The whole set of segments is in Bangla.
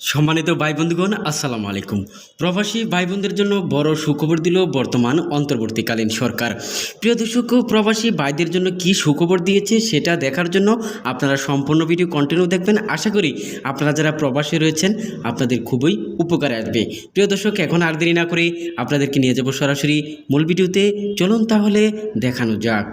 সম্মানিত ভাই বন্ধুগণ আসসালামু আলাইকুম। প্রবাসী ভাই বোনদের জন্য বড় সুখবর দিল বর্তমান অন্তর্বর্তীকালীন সরকার। প্রিয় দর্শক, প্রবাসী ভাইদের জন্য কি সুখবর দিয়েছে সেটা দেখার জন্য আপনারা সম্পূর্ণ ভিডিও কন্টিনিউ দেখবেন। আশা করি আপনারা যারা প্রবাসী রয়েছেন, আপনাদের খুবই উপকারে আসবে। প্রিয় দর্শক, এখন আর দেরি না করে আপনাদেরকে নিয়ে যাব সরাসরি মূল ভিডিওতে। চলুন তাহলে দেখানো যাক।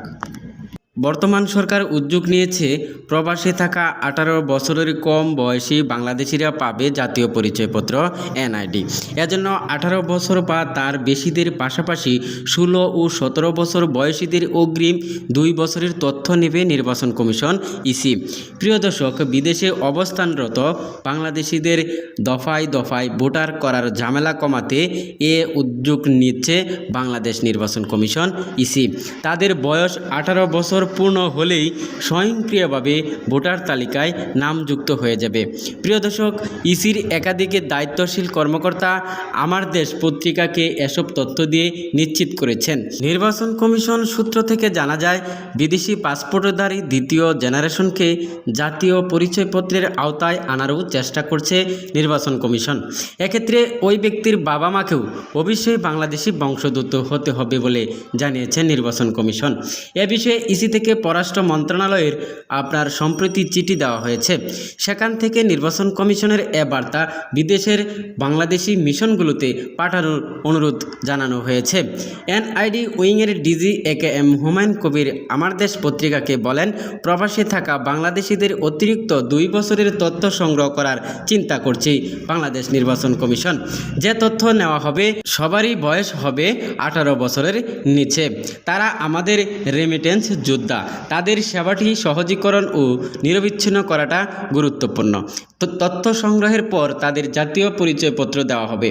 বর্তমান সরকার উদ্যোগ নিয়েছে, প্রবাসে থাকা আঠারো বছরের কম বয়সী বাংলাদেশিরা পাবে জাতীয় পরিচয়পত্র, এনআইডি। এজন্য আঠারো বছর বা তার বেশিদের পাশাপাশি ষোলো ও সতেরো বছর বয়সীদের অগ্রিম দুই বছরের তথ্য নেবে নির্বাচন কমিশন, ইসি। প্রিয় দর্শক, বিদেশে অবস্থানরত বাংলাদেশিদের দফায় দফায় ভোটার করার ঝামেলা কমাতে এ উদ্যোগ নিচ্ছে বাংলাদেশ নির্বাচন কমিশন, ইসি। তাদের বয়স আঠারো বছর পূর্ণ হলেই স্বয়ংক্রিয়ভাবে ভোটার তালিকায় নাম যুক্ত হয়ে যাবে। প্রিয় দর্শক, ইসির একাধিক দায়িত্বশীল কর্মকর্তা আমার দেশ পত্রিকাকে এসব তথ্য দিয়ে নিশ্চিত করেছেন। নির্বাচন কমিশন সূত্র থেকে জানা যায়, বিদেশি পাসপোর্টধারী দ্বিতীয় জেনারেশনকে জাতীয় পরিচয়পত্রের আওতায় আনারও চেষ্টা করছে নির্বাচন কমিশন। এক্ষেত্রে ওই ব্যক্তির বাবা মাকেও অবশ্যই বাংলাদেশি বংশোদ্ভূত হতে হবে বলে জানিয়েছেন নির্বাচন কমিশন। এ বিষয়ে ইসি থেকে পররাষ্ট্র মন্ত্রণালয়ের আপনার সম্প্রতি চিঠি দেওয়া হয়েছে। সেখান থেকে নির্বাচন কমিশনের এ বার্তা বিদেশের বাংলাদেশি মিশনগুলোতে পাঠানোর অনুরোধ জানানো হয়েছে। NID উইংয়ের DG A K M Humayun Kabir Amar Desh পত্রিকাকে বলেন, প্রবাসে থাকা বাংলাদেশিদের অতিরিক্ত দুই বছরের তথ্য সংগ্রহ করার চিন্তা করছে বাংলাদেশ নির্বাচন কমিশন। যে তথ্য নেওয়া হবে সবারই বয়স হবে আঠারো বছরের নিচে। তারা আমাদের রেমিটেন্স যোদ্ধা তাদের সেবাটি সহজীকরণ ও নিরবিচ্ছিন্ন করাটা গুরুত্বপূর্ণ। তথ্য সংগ্রহের পর তাদের জাতীয় পরিচয়পত্র দেওয়া হবে।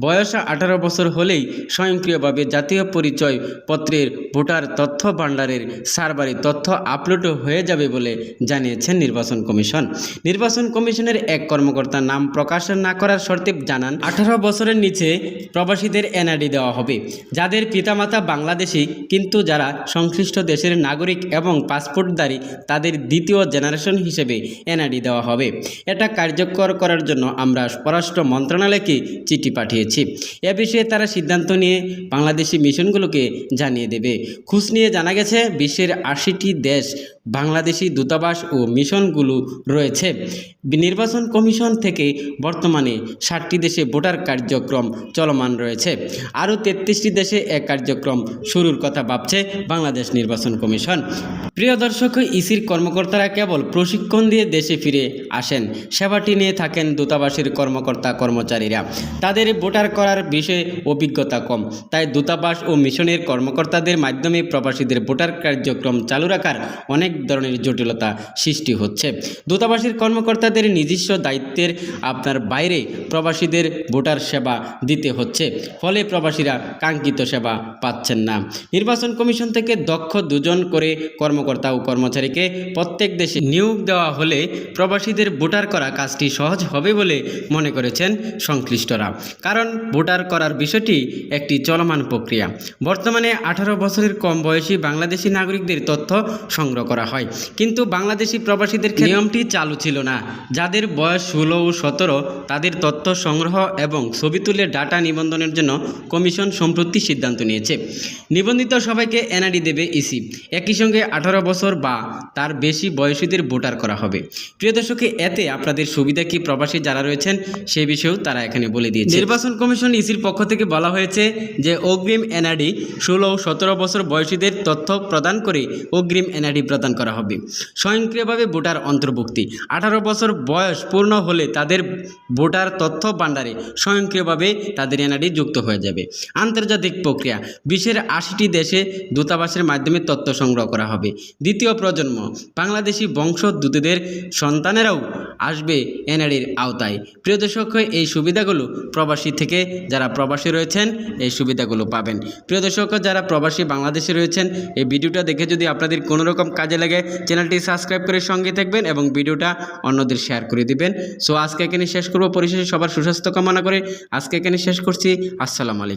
বয়স আঠারো বছর হলেই স্বয়ংক্রিয়ভাবে জাতীয় পরিচয় পত্রের ভোটার তথ্য ভাণ্ডারের সার্ভারে তথ্য আপলোড হয়ে যাবে বলে জানিয়েছেন নির্বাচন কমিশন। নির্বাচন কমিশনের এক কর্মকর্তা নাম প্রকাশ না করার শর্তে জানান, আঠারো বছরের নিচে প্রবাসীদের এনআইডি দেওয়া হবে। যাদের পিতামাতা বাংলাদেশি, কিন্তু যারা সংশ্লিষ্ট দেশের নাগরিক এবং পাসপোর্টধারী, তাদের দ্বিতীয় জেনারেশন হিসেবে এনআইডি দেওয়া হবে। এটা কার্যকর করার জন্য আমরা পররাষ্ট্র মন্ত্রণালয়কে চিঠি পাঠিয়েছি। এ বিষয়ে তারা সিদ্ধান্ত নিয়ে বাংলাদেশি মিশনগুলোকে জানিয়ে দেবে। খোঁজ নিয়ে জানা গেছে, বিশ্বের আশিটি দেশ বাংলাদেশি দূতাবাস ও মিশনগুলো রয়েছে। নির্বাচন কমিশন থেকে বর্তমানে ষাটটি দেশে ভোটার কার্যক্রম চলমান রয়েছে। আরও তেত্রিশটি দেশে এক কার্যক্রম শুরুর কথা ভাবছে বাংলাদেশ নির্বাচন কমিশন। প্রিয় দর্শক, ইসির কর্মকর্তারা কেবল প্রশিক্ষণ দিয়ে দেশে ফিরে আসেন সেবাটি নিয়ে থাকেন দূতাবাসের কর্মকর্তা কর্মচারীরা। তাদের ভোটার করার বিষয়ে অভিজ্ঞতা কম। তাই দূতাবাস ও মিশনের কর্মকর্তাদের মাধ্যমে প্রবাসীদের ভোটার কার্যক্রম চালু রাখার অনেক ধরনের জটিলতা সৃষ্টি হচ্ছে। দূতাবাসের কর্মকর্তাদের নিজস্ব দায়িত্বের আপনার বাইরে প্রবাসীদের ভোটার সেবা দিতে হচ্ছে। ফলে প্রবাসীরা কাঙ্ক্ষিত সেবা পাচ্ছেন না। নির্বাচন কমিশন থেকে দক্ষ দুজন করে কর্মকর্তা ও কর্মচারীকে প্রত্যেক দেশে নিয়োগ দেওয়া হলে প্রবাসীদের ভোটার করা কাজটি সহজ হবে বলে মনে করেছেন সংশ্লিষ্টরা। কারণ ভোটার করার বিষয়টি একটি চলমান প্রক্রিয়া। বর্তমানে আঠারো বছরের কম বয়সী বাংলাদেশি নাগরিকদের তথ্য সংগ্রহ করা হয়। কিন্তু বাংলাদেশি প্রবাসীদের নিয়মটি চালু ছিল না। যাদের বয়স ষোলো ও সতেরো, তাদের তথ্য সংগ্রহ এবং ছবি তুলে ডাটা নিবন্ধনের জন্য কমিশন সম্প্রতি সিদ্ধান্ত নিয়েছে। নিবন্ধিত সবাইকে এনআইডি দেবে ইসি। একই সঙ্গে আঠারো বছর বা তার বেশি বয়সীদের ভোটার করা হবে। প্রিয় দর্শকে, এতে আপনাদের সুবিধা কি প্রবাসী যারা রয়েছেন সে বিষয়েও তারা এখানে বলে দিয়েছে। নির্বাচন কমিশন ইসির পক্ষ থেকে বলা হয়েছে যে অগ্রিম এনআইডি ষোলো ও সতেরো বছর বয়সীদের তথ্য প্রদান করে অগ্রিম এনআইডি প্রদান করা হবে। স্বয়ংক্রিয়ভাবে ভোটার অন্তর্ভুক্তি। আঠারো বছর বয়স পূর্ণ হলে তাদের ভোটার তথ্য ভাণ্ডারে স্বয়ংক্রিয়ভাবে তাদের এনআইডি যুক্ত হয়ে যাবে। আন্তর্জাতিক প্রক্রিয়া। বিশ্বের আশিটি দেশে দূতাবাসের মাধ্যমে তথ্য সংগ্রহ করা হবে। দ্বিতীয় প্রজন্ম। বাংলাদেশি বংশোদ্ভূতদের সন্তানেরাও আসবে এনআইডির আওতায়। প্রিয় দর্শক, এই সুবিধাগুলো প্রবাসী থেকে যারা প্রবাসী রয়েছেন, এই সুবিধাগুলো পাবেন। প্রিয় দর্শক, যারা প্রবাসী বাংলাদেশে রয়েছেন, এই ভিডিওটা দেখে যদি আপনাদের কোনো রকম কাজে লাগে, চ্যানেলটি সাবস্ক্রাইব করে সঙ্গে থাকবেন এবং ভিডিওটা অন্যদের শেয়ার করে দিবেন। সো, আজকে এখানে শেষ করব। পরিশেষে সবার সুস্বাস্থ্য কামনা করে আজকে এখানে শেষ করছি। আসসালামু আলাইকুম।